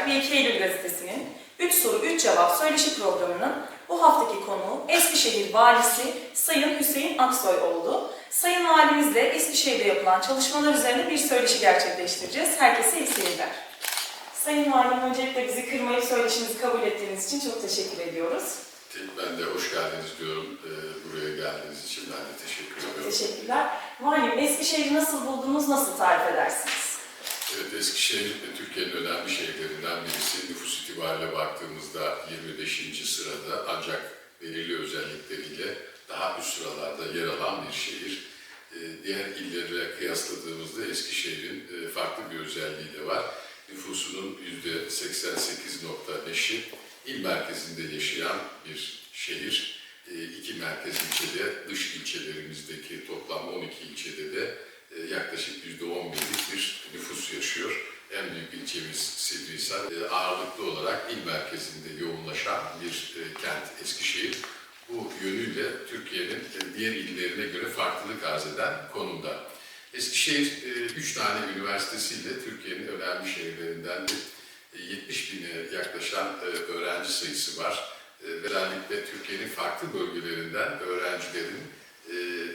Haber ve 2 Eylül gazetesinin 3 soru 3 cevap söyleşi programının bu haftaki konuğu Eskişehir Valisi Sayın Hüseyin Aksoy oldu. Sayın Valimizle Eskişehir'de yapılan çalışmalar üzerine bir söyleşi gerçekleştireceğiz. Herkese iyi seyirler. Sayın Valim öncelikle bizi kırmayıp söyleşimizi kabul ettiğiniz için çok teşekkür ediyoruz. Ben de hoş geldiniz diyorum. Ee, buraya geldiğiniz için ben de teşekkür ediyorum. Teşekkürler. Valim Eskişehir'i nasıl buldunuz, nasıl tarif edersiniz? Evet, Eskişehir Türkiye'nin önemli şehirlerinden birisi. Nüfus itibariyle baktığımızda 25. sırada ancak belirli özellikleriyle daha üst sıralarda yer alan bir şehir. Ee, diğer illerle kıyasladığımızda Eskişehir'in e, farklı bir özelliği de var. Nüfusunun %88.5'i il merkezinde yaşayan bir şehir. E, iki merkez ilçede, dış ilçelerimizdeki toplam 12 ilçede de e, yaklaşık %11'lik bir nüfus yaşıyor. En büyük ilçemiz Sivrihisar. E, ağırlıklı olarak il merkezinde yoğunlaşan bir e, kent Eskişehir. Bu yönüyle Türkiye'nin diğer illerine göre farklılık arz eden konumda. Eskişehir, üç tane üniversitesiyle Türkiye'nin önemli şehirlerinden bir 70 bine yaklaşan öğrenci sayısı var. Özellikle Türkiye'nin farklı bölgelerinden öğrencilerin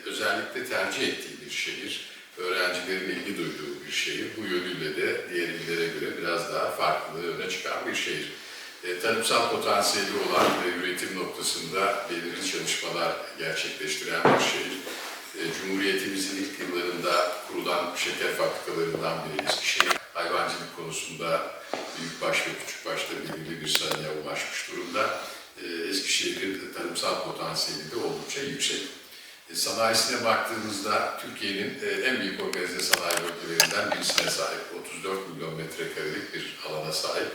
özellikle tercih ettiği bir şehir. Öğrencilerin ilgi duyduğu bir şehir. Bu yönüyle de diğer illere göre biraz daha farklılığı öne çıkan bir şehir. E, Tarımsal potansiyeli olan ve üretim noktasında belirli çalışmalar gerçekleştiren bir şehir. E, Cumhuriyetimizin ilk yıllarında kurulan şeker fabrikalarından biri Eskişehir. Hayvancılık konusunda büyükbaş ve küçükbaşta belirli bir sayıya ulaşmış durumda. E, Eskişehir'in tarımsal potansiyeli de oldukça yüksek. Sanayisine baktığımızda Türkiye'nin e, en büyük organize sanayi bölgelerinden birisine sahip. 34 milyon metrekarelik bir alana sahip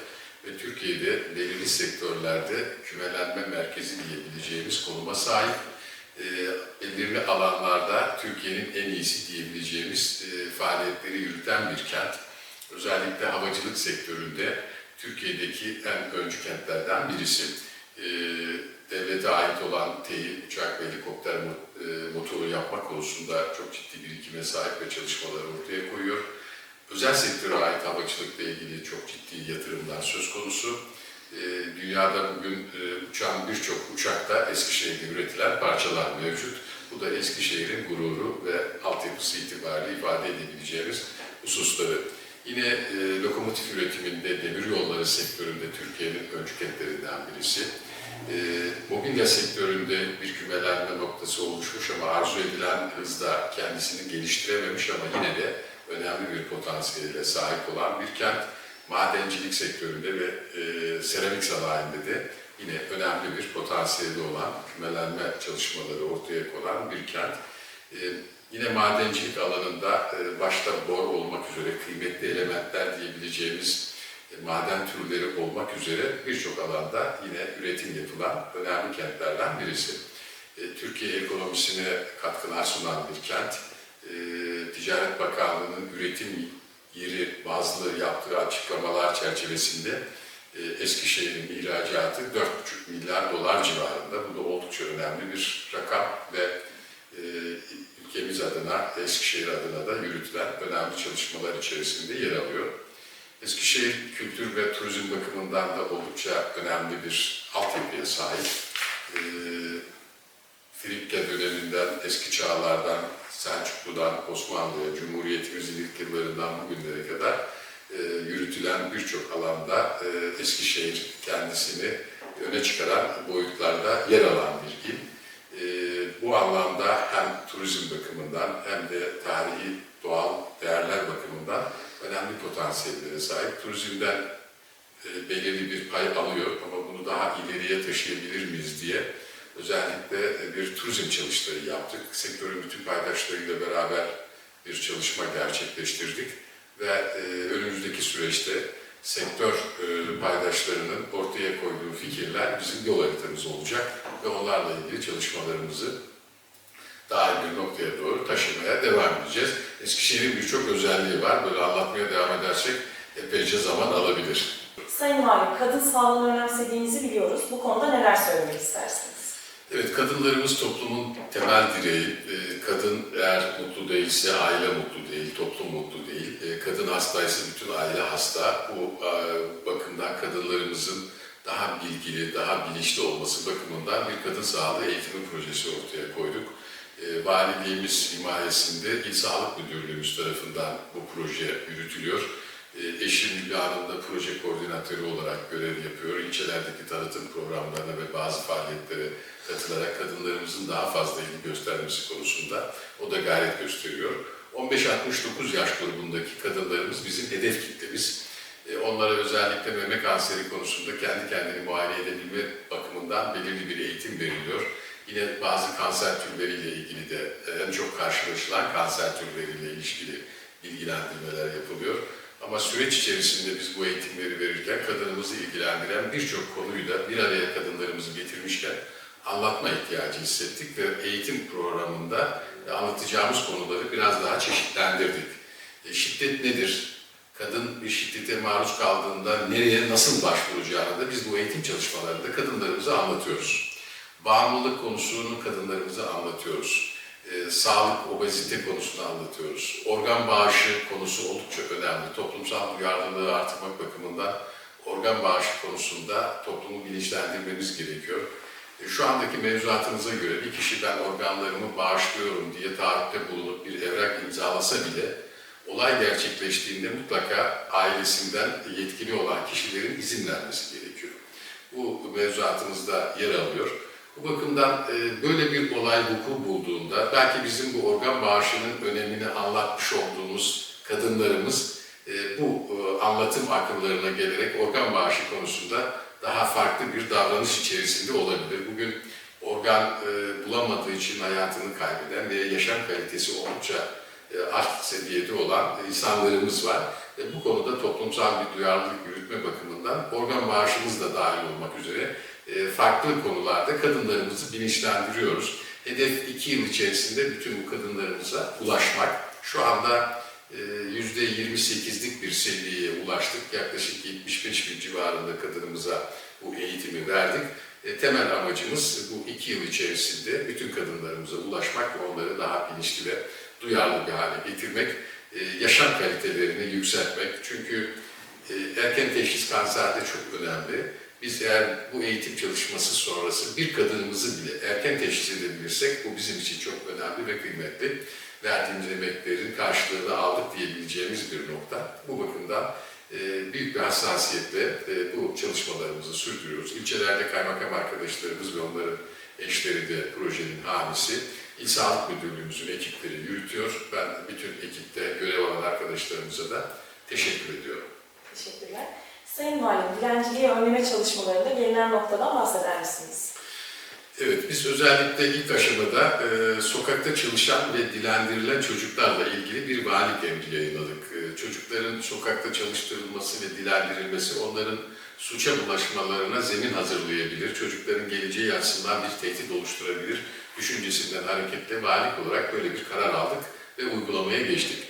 ve Türkiye'de belirli sektörlerde kümelenme merkezi diyebileceğimiz konuma sahip. E, belirli alanlarda Türkiye'nin en iyisi diyebileceğimiz e, faaliyetleri yürüten bir kent. Özellikle havacılık sektöründe Türkiye'deki en öncü kentlerden birisi. Devlete ait olan teyit, uçak ve helikopter e, motoru yapma konusunda çok ciddi birikime sahip ve çalışmaları ortaya koyuyor. Özel sektöre ait havacılıkla ilgili çok ciddi yatırımlar söz konusu. E, Dünyada bugün e, uçan birçok uçakta Eskişehir'de üretilen parçalar mevcut. Bu da Eskişehir'in gururu ve altyapısı itibariyle ifade edebileceğimiz hususları. Yine e, lokomotif üretiminde demir yolları sektöründe Türkiye'nin öncü kentlerinden birisi. E, mobilya sektöründe bir kümelenme noktası oluşmuş ama arzu edilen hızda kendisini geliştirememiş ama yine de önemli bir potansiyele sahip olan bir kent. Madencilik sektöründe ve e, seramik sanayinde de yine önemli bir potansiyeli olan kümelenme çalışmaları ortaya konan bir kent. E, yine madencilik alanında e, başta bor olmak üzere kıymetli elementler diyebileceğimiz e, maden türleri olmak üzere birçok alanda yine üretim yapılan önemli kentlerden birisi. E, Türkiye ekonomisine katkılar sunan bir kent. Ticaret Bakanlığı'nın üretim yeri bazlı yaptığı açıklamalar çerçevesinde Eskişehir'in ihracatı 4,5 milyar dolar civarında. Bu da oldukça önemli bir rakam ve Eskişehir adına da yürütülen önemli çalışmalar içerisinde yer alıyor. Eskişehir kültür ve turizm bakımından da oldukça önemli bir altyapıya sahip. E, Frikya döneminden, eski çağlardan, Selçuklu'dan, Osmanlı'ya, Cumhuriyetimizin ilk yıllarından bugünlere kadar e, yürütülen birçok alanda e, Eskişehir kendisini öne çıkaran boyutlarda yer alan bir il. Anlamda hem turizm bakımından hem de tarihi doğal değerler bakımından önemli potansiyellere sahip. Turizmden e, belirli bir pay alıyor ama bunu daha ileriye taşıyabilir miyiz diye özellikle e, bir turizm çalıştayı yaptık. Sektörün bütün paydaşlarıyla beraber bir çalışma gerçekleştirdik ve e, önümüzdeki süreçte sektör e, paydaşlarının ortaya koyduğu fikirler bizim yol haritamız olacak ve onlarla ilgili çalışmalarımızı daha iyi bir noktaya doğru taşımaya devam edeceğiz. Eskişehir'in birçok özelliği var. Böyle anlatmaya devam edersek epeyce zaman alabilir. Sayın Valim, kadın sağlığını önemsediğinizi biliyoruz. Bu konuda neler söylemek istersiniz? Evet, kadınlarımız toplumun temel direği. Ee, Kadın eğer mutlu değilse aile mutlu değil, toplum mutlu değil. Ee, Kadın hastaysa bütün aile hasta. Bu e, bakımdan kadınlarımızın daha bilgili, daha bilinçli olması bakımından bir kadın sağlığı eğitimi projesi ortaya koyduk. Ee, Valiliğimiz himayesinde İl Sağlık Müdürlüğümüz tarafından bu proje yürütülüyor. Ee, Eşim Hülya da proje koordinatörü olarak görev yapıyor. İlçelerdeki tanıtım programlarına ve bazı faaliyetlere katılarak kadınlarımızın daha fazla ilgi göstermesi konusunda o da gayret gösteriyor. 15-69 yaş grubundaki kadınlarımız bizim hedef kitlemiz. Ee, Onlara özellikle meme kanseri konusunda kendi kendini muayene edebilme bakımından belirli bir eğitim veriliyor. Yine bazı kanser türleriyle ilgili de e, en çok karşılaşılan kanser türleriyle ilişkili bilgilendirmeler yapılıyor. Ama süreç içerisinde biz bu eğitimleri verirken kadınımızı ilgilendiren birçok konuyu da bir araya kadınlarımızı getirmişken anlatma ihtiyacı hissettik ve eğitim programında anlatacağımız konuları biraz daha çeşitlendirdik. E, şiddet nedir? Kadın bir şiddete maruz kaldığında nereye nasıl başvuracağını da biz bu eğitim çalışmalarında kadınlarımıza anlatıyoruz. Bağımlılık konusunu kadınlarımıza anlatıyoruz. Ee, sağlık, obezite konusunu anlatıyoruz. Organ bağışı konusu oldukça önemli. Toplumsal duyarlılığı artırmak bakımından organ bağışı konusunda toplumu bilinçlendirmemiz gerekiyor. E, Şu andaki mevzuatımıza göre bir kişi ben organlarımı bağışlıyorum diye taahhütte bulunup bir evrak imzalasa bile olay gerçekleştiğinde mutlaka ailesinden yetkili olan kişilerin izin vermesi gerekiyor. Bu mevzuatımızda yer alıyor. Bu bakımdan e, böyle bir olay vuku bulduğunda belki bizim bu organ bağışının önemini anlatmış olduğumuz kadınlarımız e, bu e, anlatım akıllarına gelerek organ bağışı konusunda daha farklı bir davranış içerisinde olabilir. Bugün organ e, bulamadığı için hayatını kaybeden ve yaşam kalitesi oldukça e, alt seviyede olan insanlarımız var. E, bu konuda toplumsal bir duyarlılık yürütme bakımından organ bağışımız da dahil olmak üzere farklı konularda kadınlarımızı bilinçlendiriyoruz. Hedef iki yıl içerisinde bütün bu kadınlarımıza ulaşmak. Şu anda e, yüzde 28'lik bir seviyeye ulaştık. Yaklaşık 75 bin civarında kadınımıza bu eğitimi verdik. E, Temel amacımız bu iki yıl içerisinde bütün kadınlarımıza ulaşmak ve onları daha bilinçli ve duyarlı bir hale getirmek, e, yaşam kalitelerini yükseltmek. Çünkü e, erken teşhis kanserde çok önemli. Biz eğer bu eğitim çalışması sonrası bir kadınımızı bile erken teşhis edebilirsek bu bizim için çok önemli ve kıymetli. Verdiğimiz emeklerin karşılığını aldık diyebileceğimiz bir nokta. Bu bakımdan e, büyük bir hassasiyetle e, bu çalışmalarımızı sürdürüyoruz. İlçelerde kaymakam arkadaşlarımız ve onların eşleri de projenin hamisi. İl Sağlık Müdürlüğümüzün ekipleri yürütüyor. Ben bütün ekipte görev alan arkadaşlarımıza da teşekkür ediyorum. Teşekkürler. Sayın Valim, dilenciliği önleme çalışmalarında gelinen noktadan bahseder misiniz? Evet, biz özellikle ilk aşamada e, sokakta çalışan ve dilendirilen çocuklarla ilgili bir valilik emri yayınladık. E, çocukların sokakta çalıştırılması ve dilendirilmesi onların suça bulaşmalarına zemin hazırlayabilir. Çocukların geleceği açısından bir tehdit oluşturabilir. Düşüncesinden hareketle valilik olarak böyle bir karar aldık ve uygulamaya geçtik.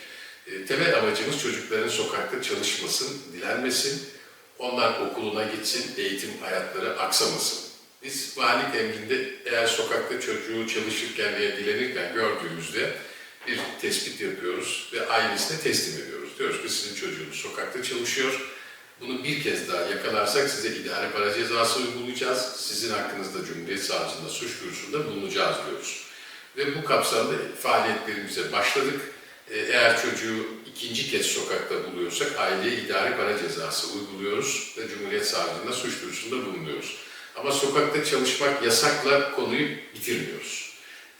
E, temel amacımız çocukların sokakta çalışmasın, dilenmesin, onlar okuluna gitsin, eğitim hayatları aksamasın. Biz valilik emrinde eğer sokakta çocuğu çalışırken veya dilenirken gördüğümüzde bir tespit yapıyoruz ve ailesine teslim ediyoruz. Diyoruz ki sizin çocuğunuz sokakta çalışıyor. Bunu bir kez daha yakalarsak size idare para cezası uygulayacağız. Sizin hakkınızda Cumhuriyet Savcılığında suç duyurusunda bulunacağız diyoruz. Ve bu kapsamda faaliyetlerimize başladık. Eğer çocuğu ikinci kez sokakta buluyorsak aileye idari para cezası uyguluyoruz ve Cumhuriyet Savcılığında suç duyurusunda bulunuyoruz. Ama sokakta çalışmak yasakla konuyu bitirmiyoruz.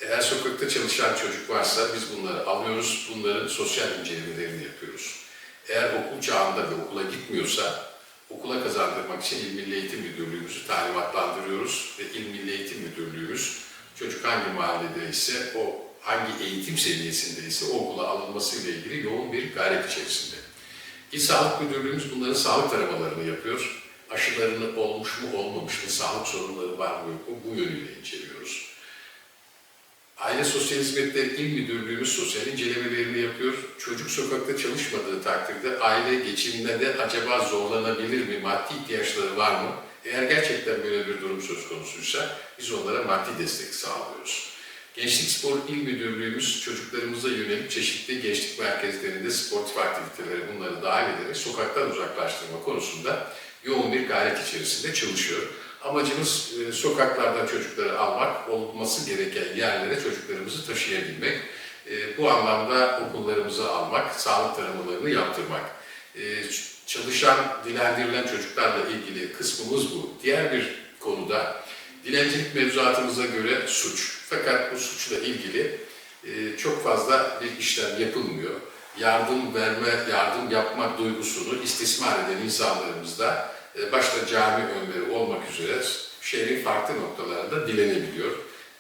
Eğer sokakta çalışan çocuk varsa biz bunları alıyoruz, bunların sosyal incelemelerini yapıyoruz. Eğer okul çağında ve okula gitmiyorsa okula kazandırmak için İl Milli Eğitim Müdürlüğümüzü talimatlandırıyoruz ve İl Milli Eğitim Müdürlüğümüz çocuk hangi mahallede ise o hangi eğitim seviyesinde ise o okula alınması ile ilgili yoğun bir gayret içerisinde. İl Sağlık Müdürlüğümüz bunların sağlık taramalarını yapıyor. Aşılarını olmuş mu olmamış mı, sağlık sorunları var mı yok mu bu yönüyle inceliyoruz. Aile Sosyal Hizmetleri İl Müdürlüğümüz sosyal incelemelerini yapıyor. Çocuk sokakta çalışmadığı takdirde aile geçiminde de acaba zorlanabilir mi, maddi ihtiyaçları var mı? Eğer gerçekten böyle bir durum söz konusuysa biz onlara maddi destek sağlıyoruz. Gençlik Spor İl Müdürlüğümüz çocuklarımıza yönelik çeşitli gençlik merkezlerinde sportif aktiviteleri bunları dahil ederek sokaktan uzaklaştırma konusunda yoğun bir gayret içerisinde çalışıyor. Amacımız e, sokaklardan çocukları almak, olması gereken yerlere çocuklarımızı taşıyabilmek. E, Bu anlamda okullarımızı almak, sağlık taramalarını yaptırmak. E, Çalışan, dilendirilen çocuklarla ilgili kısmımız bu. Diğer bir konuda dilencilik mevzuatımıza göre suç. Fakat bu suçla ilgili e, çok fazla bir işlem yapılmıyor. Yardım verme, yardım yapmak duygusunu istismar eden insanlarımızda e, başta cami önleri olmak üzere şehrin farklı noktalarında dilenebiliyor.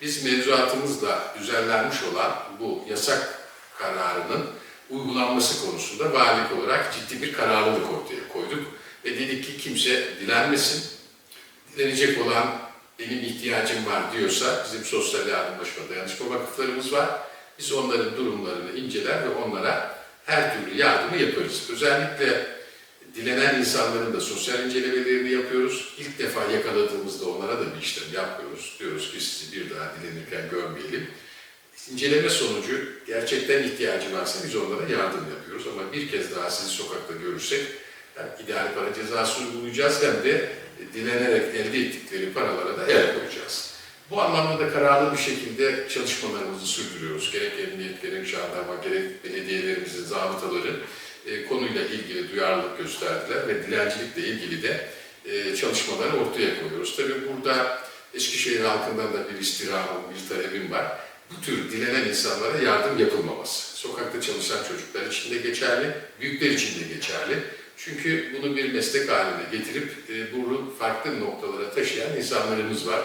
Biz mevzuatımızla düzenlenmiş olan bu yasak kararının uygulanması konusunda valilik olarak ciddi bir kararlılık ortaya koyduk. Ve dedik ki kimse dilenmesin. Dilenecek olan benim ihtiyacım var diyorsa bizim sosyal yardımlaşma dayanışma vakıflarımız var. Biz onların durumlarını inceler ve onlara her türlü yardımı yaparız. Özellikle dilenen insanların da sosyal incelemelerini yapıyoruz. İlk defa yakaladığımızda onlara da bir işlem yapmıyoruz. Diyoruz ki sizi bir daha dilenirken görmeyelim. İnceleme sonucu gerçekten ihtiyacı varsa biz onlara yardım yapıyoruz. Ama bir kez daha sizi sokakta görürsek hem idari para cezası uygulayacağız hem de dilenerek elde ettikleri paralara da el koyacağız. Bu anlamda da kararlı bir şekilde çalışmalarımızı sürdürüyoruz. Gerek emniyet, gerek jandarma, gerek belediyelerimizin zabıtaları e, konuyla ilgili duyarlılık gösterdiler ve dilencilikle ilgili de e, çalışmaları ortaya koyuyoruz. Tabii burada Eskişehir halkından da bir istirhamım, bir talebim var. Bu tür dilenen insanlara yardım yapılmaması. Sokakta çalışan çocuklar için de geçerli, büyükler için de geçerli. Çünkü bunu bir meslek haline getirip e, bunu farklı noktalara taşıyan insanlarımız var.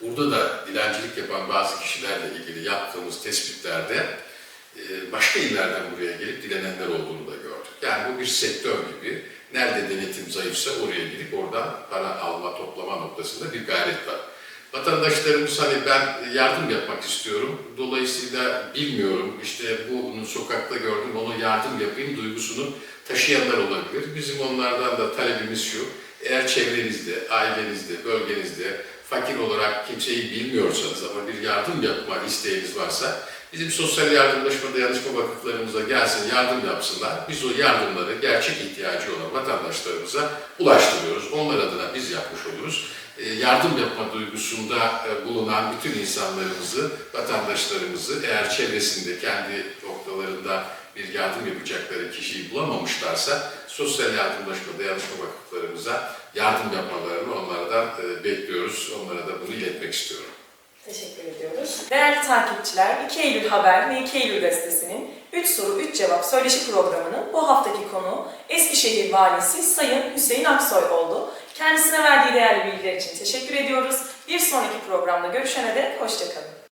Burada da dilencilik yapan bazı kişilerle ilgili yaptığımız tespitlerde e, başka illerden buraya gelip dilenenler olduğunu da gördük. Yani bu bir sektör gibi. Nerede denetim zayıfsa oraya gidip oradan para alma, toplama noktasında bir gayret var. Vatandaşlarımız hani ben yardım yapmak istiyorum. Dolayısıyla bilmiyorum işte bunu sokakta gördüm onu yardım yapayım duygusunu taşıyanlar olabilir. Bizim onlardan da talebimiz şu. Eğer çevrenizde, ailenizde, bölgenizde fakir olarak kimseyi bilmiyorsanız ama bir yardım yapma isteğiniz varsa bizim sosyal yardımlaşma dayanışma vakıflarımıza gelsin yardım yapsınlar. Biz o yardımları gerçek ihtiyacı olan vatandaşlarımıza ulaştırıyoruz. Onlar adına biz yapmış oluruz. E, yardım yapma duygusunda e, bulunan bütün insanlarımızı, vatandaşlarımızı eğer çevresinde kendi noktalarında bir yardım yapacakları kişiyi bulamamışlarsa sosyal yardımlaşma dayanışma vakıflarımıza yardım yapmalarını onlardan e, bekliyoruz. Onlara da bunu iletmek istiyorum. Teşekkür ediyoruz. Değerli takipçiler, 2 Eylül Haber ve 2 Eylül Gazetesi'nin 3 soru 3 cevap söyleşi programının bu haftaki konu Eskişehir Valisi Sayın Hüseyin Aksoy oldu. Kendisine verdiği değerli bilgiler için teşekkür ediyoruz. Bir sonraki programda görüşene dek hoşçakalın.